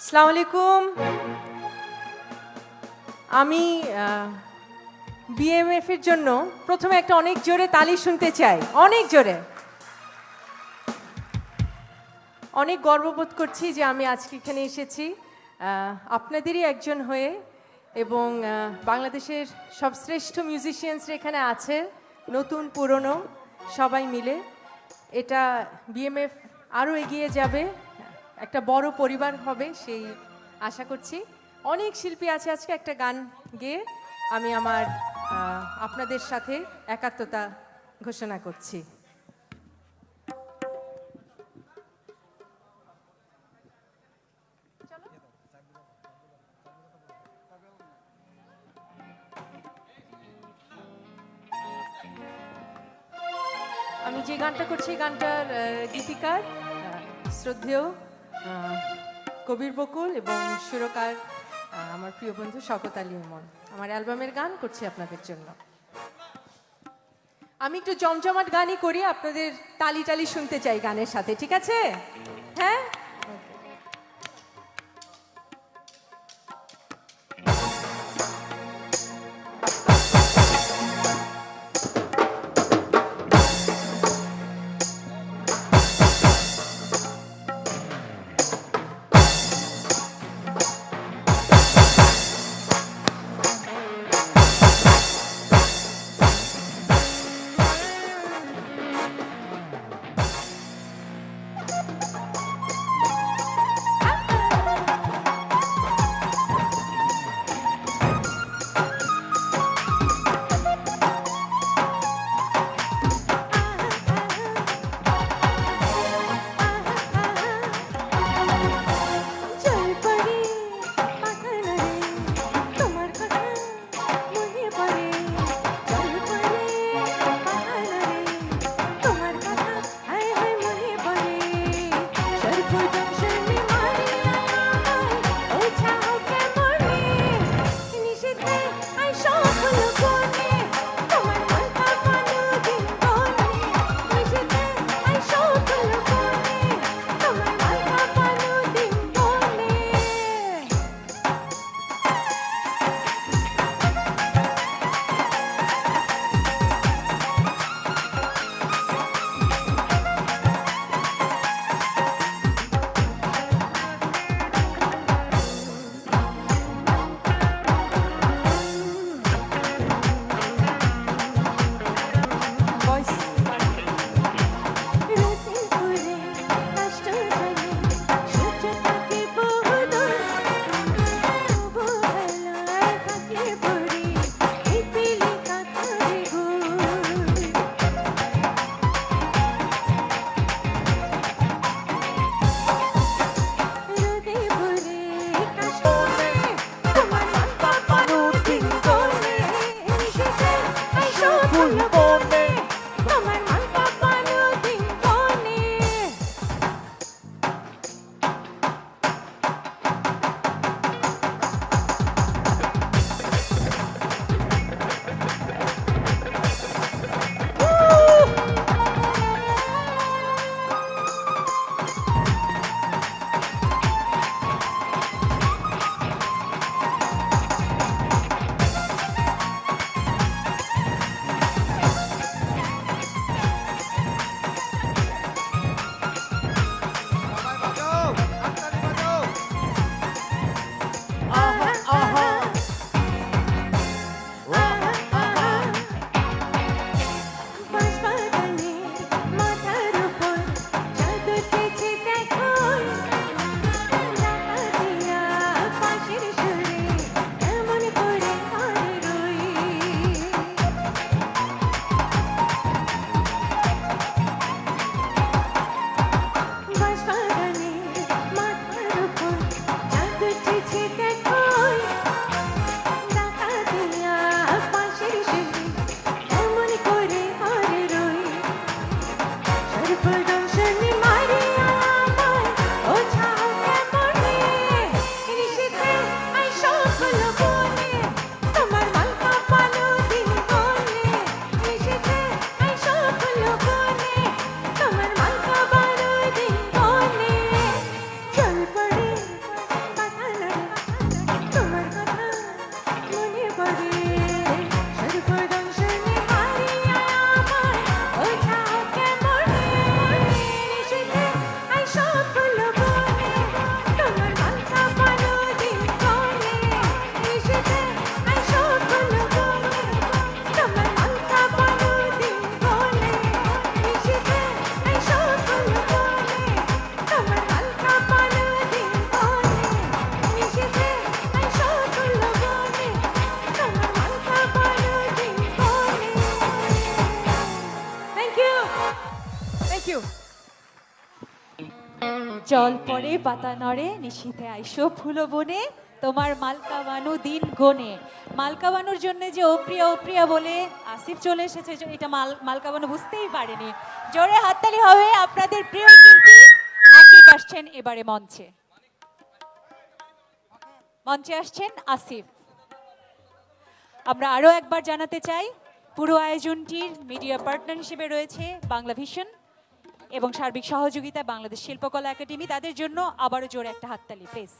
আসসালামু আলাইকুম। আমি বিএমএফ এর জন্য প্রথমে একটা অনেক জোরে তালি শুনতে চাই। অনেক জোরে। অনেক গর্ববোধ করছি যে আমি আজকে এখানে এসেছি। আপনাদেরই একজন হয়ে এবং বাংলাদেশের সব শ্রেষ্ঠ মিউজিশিয়ানসরা এখানে আছে, নতুন, পুরনো, সবাই মিলে। এটা বিএমএফ আরও এগিয়ে যাবে। একটা বড় পরিবার হবে, সেই আশা করছি। অনেক শিল্পী আছে আজকে একটা গান গেয়ে আমি আমার আপনাদের সাথে একাত্মতা ঘোষণা করছি। আমি যে গানটা করছি, গানটার গীতিকার শ্রদ্ধেয় কবির বকুল এবং সুরকার আমার প্রিয় বন্ধু শকত আলী ইমন। আমার অ্যালবামের গান করছি আপনাদের জন্য। আমি একটু জমজমাট গানই করি, আপনাদের তালি টালি শুনতে চাই গানের সাথে, ঠিক আছে? হ্যাঁ? Thank you. big জল পড়ে পাতা নড়ে, নিশীথে আইসো ফুল বনে, তোমার মালকা বানু দিন গনে। মালকা বানুর জন্য যে অপ্রিয়া অপ্রিয়া বলে আসিফ চলে এসেছে এটা মাল মালকা বানু বুঝতেই পারেনি। জোরে হাততালি হবে, আপনাদের প্রিয় শিল্পী আসিফ আসছেন এবারে মঞ্চে। মঞ্চে আসছেন আসিফ। আমরা আরও একবার জানাতে চাই, পুরো আয়োজনটির মিডিয়া পার্টনার হিসেবে রয়েছে বাংলা ভিশন। এবং সার্বিক সহযোগিতায় বাংলাদেশ শিল্পকলা একাডেমি তাদের জন্য আবারও জোরে একটা হাততালি প্লিজ